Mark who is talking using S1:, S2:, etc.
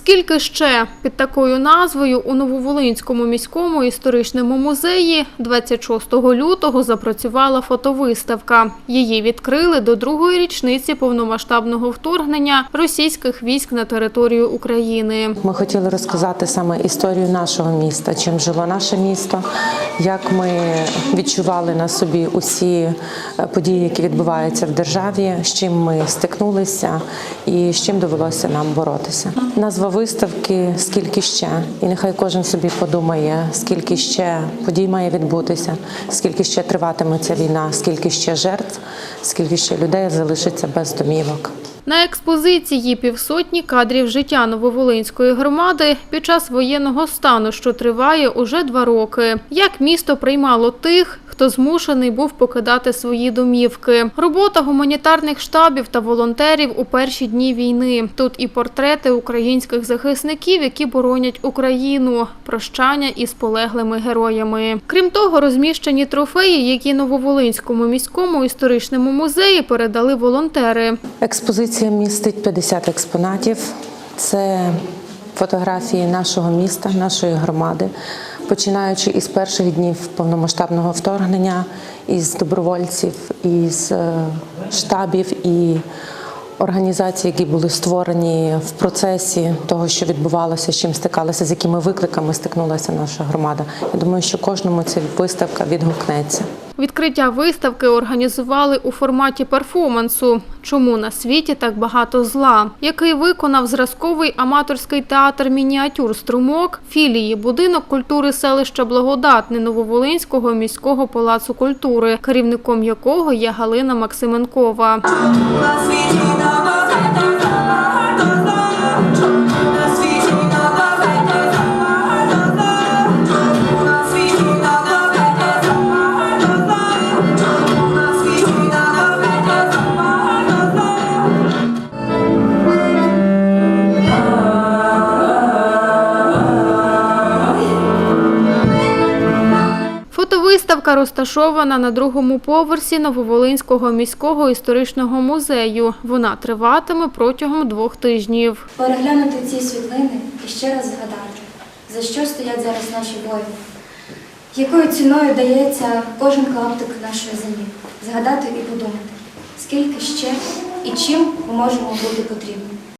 S1: Скільки ще під такою назвою у Нововолинському міському історичному музеї 26 лютого запрацювала фотовиставка. Її відкрили до другої річниці повномасштабного вторгнення російських військ на територію України.
S2: Ми хотіли розказати саме історію нашого міста, чим жило наше місто, як ми відчували на собі усі е, події, які відбуваються в державі, з чим ми стикнулися і з чим довелося нам боротися. Назва виставки Скільки ще, і нехай кожен собі подумає, скільки ще подій має відбутися, скільки ще триватиме ця війна, скільки ще жертв, скільки ще людей залишиться без домівок.
S1: На експозиції півсотні кадрів життя Нововолинської громади під час воєнного стану, що триває уже два роки. Як місто приймало тих, хто змушений був покидати свої домівки. Робота гуманітарних штабів та волонтерів у перші дні війни. Тут і портрети українських захисників, які боронять Україну, прощання із полеглими героями. Крім того, розміщені трофеї, які Нововолинському міському історичному музеї передали волонтери.
S2: Експозиція містить 50 експонатів. Це фотографії нашого міста, нашої громади, починаючи із перших днів повномасштабного вторгнення, із добровольців, із е, штабів і організацій, які були створені в процесі того, що відбувалося, з чим стикалися, з якими викликами стикнулася наша громада. Я думаю, що кожному ця виставка відгукнеться.
S1: Відкриття виставки організували у форматі перформансу. Чому на світі так багато зла? Який виконав зразковий аматорський театр мініатюр Струмок філії будинок культури селища Благодатне Нововолинського міського палацу культури, керівником якого є Галина Максименкова. Фотовиставка розташована на другому поверсі Нововолинського міського історичного музею. Вона триватиме протягом двох тижнів.
S3: Переглянути ці світлини і ще раз згадати, за що стоять зараз наші воїни, якою ціною дається кожен клаптик нашої землі, згадати і подумати, скільки ще і чим ми можемо бути потрібні.